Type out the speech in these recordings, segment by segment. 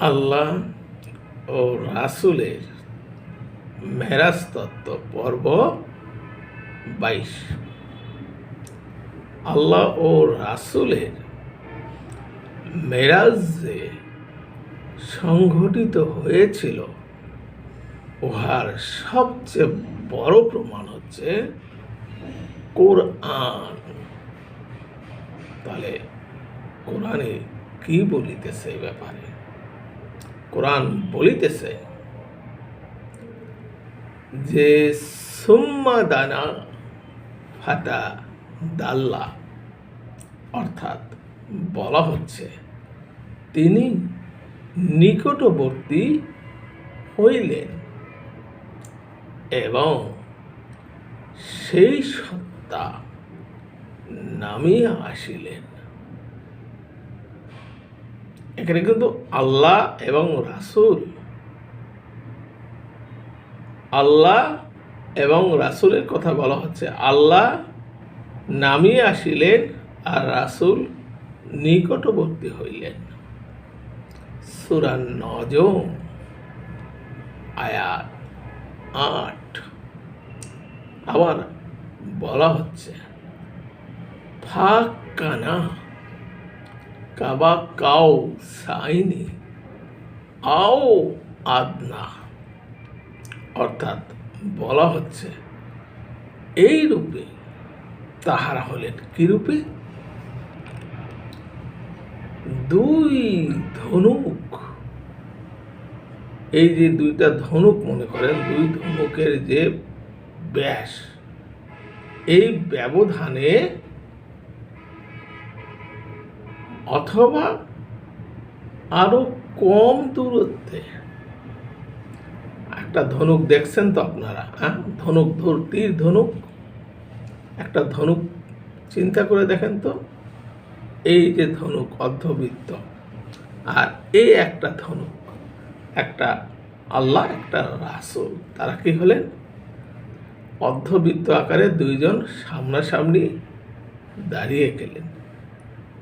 আল্লাহ ও রাসুলের মেরাজ তত্ত্ব পর্ব বাইশ। আল্লাহ ও রাসুলের মেরাজ যে সংঘটিত হয়েছিল। উহার সবচেয়ে বড় প্রমাণ হচ্ছে কোরআন। তাহলে কোরআনে কি বলিতেছে এই ব্যাপারে? কোরআন বলিতেছে যে, সুম্মা দানা ফাতা দাল্লা। অর্থাৎ বলা হচ্ছে, তিনি নিকটবর্তী হইলেন এবং সেই সত্তা নামিয়া আসিলেন। এখানে কিন্তু আল্লাহ এবং রাসুল। আল্লাহ এবং রাসুলের কথা বলা হচ্ছে। আল্লাহ নামিয়ে আসিলেন আর রাসুল নিকটবর্তী হইলেন। সুরান নজম, আয়াত আট। আবার বলা হচ্ছে ফাঁকানা কাবা কাউ সাইনি, আও আদনা। অর্থাৎ বলা হচ্ছে, এই রূপে তাহারা হলেন কি রূপে? দুই ধনুক। এই যে দুইটা ধনুক মনে করেন, দুই ধনুকের যে ব্যাস, এই ব্যবধানে অথবা আরও কম দূরত্বে। একটা ধনুক দেখছেন তো আপনারা হ্যাঁ? ধনুক তীর ধনুক। একটা ধনুক চিন্তা করে দেখেন তো, এই যে ধনুক অর্ধবৃত্ত। আর এই একটা ধনুক, একটা আল্লাহ, একটা রাসুল, তারা কি হলেন? অর্ধবৃত্ত আকারে দুইজন সামনাসামনি দাঁড়িয়ে গেলেন।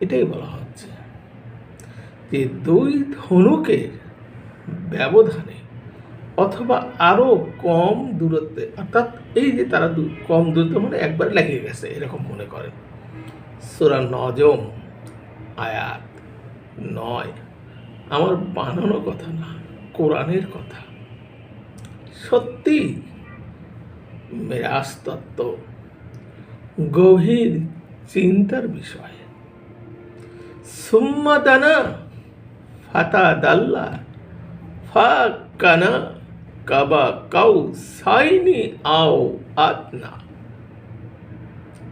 এটাই বলা হচ্ছে যে দুই ধনুকের ব্যবধানে অথবা আরও কম দূরত্বে, অর্থাৎ এই যে তারা কম দূরত্ব মানে একবার লেগে গেছে, এরকম মনে করেন সুরা নজম, আয়াত নয়। আমার বানানো কথা না, কোরআনের কথা। সত্যি মেরাজ তত্ত্ব গভীর চিন্তার বিষয়। সুম্মা দানা ফাতা দাল্লা ফাকানা কাবা কাউ সাইনি আও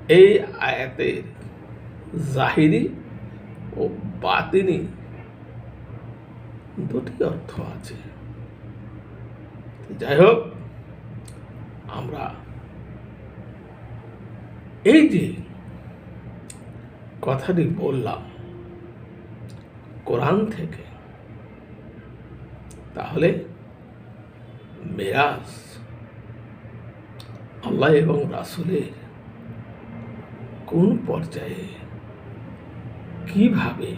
এই আয়াতের জাহিরি ও বাতিনি দুটি অর্থ আছে। যাই হোক আমরা এই যে কথাটি বললাম কোরআন থেকে, তাহলে মেরাজ আল্লাহ এবং রাসুলের কোন পর্যায়ে কীভাবে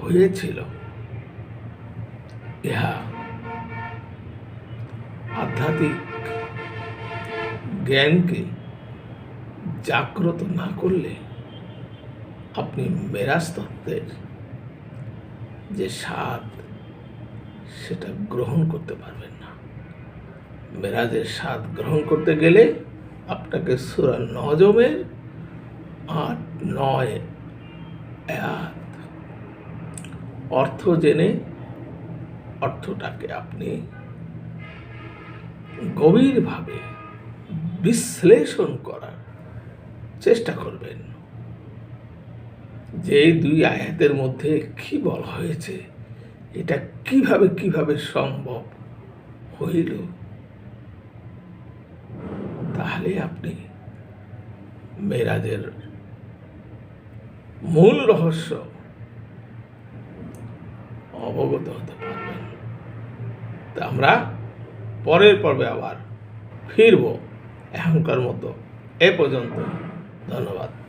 হয়েছিল, ইহা আধ্যাত্মিক জ্ঞানকে জাগ্রত না করলে আপনি মেরাজ তত্ত্বের যে স্বাদ, সেটা গ্রহণ করতে পারবেন না। মেরাজের স্বাদ গ্রহণ করতে গেলে আপনাকে সুরা নজমের আট, নয় অর্থ জেনে অর্থটাকে আপনি গভীরভাবে বিশ্লেষণ করার চেষ্টা করবেন। যে এই দুই আয়াতের মধ্যে কি বলা হয়েছে? এটা কীভাবে কীভাবে সম্ভব হইল? তাহলে আপনি মেরাজের মূল রহস্য অবগত হতে পারবেন। তা আমরা পরের পর্বে আবার ফিরব। এখনকার মতো এ পর্যন্ত। ধন্যবাদ।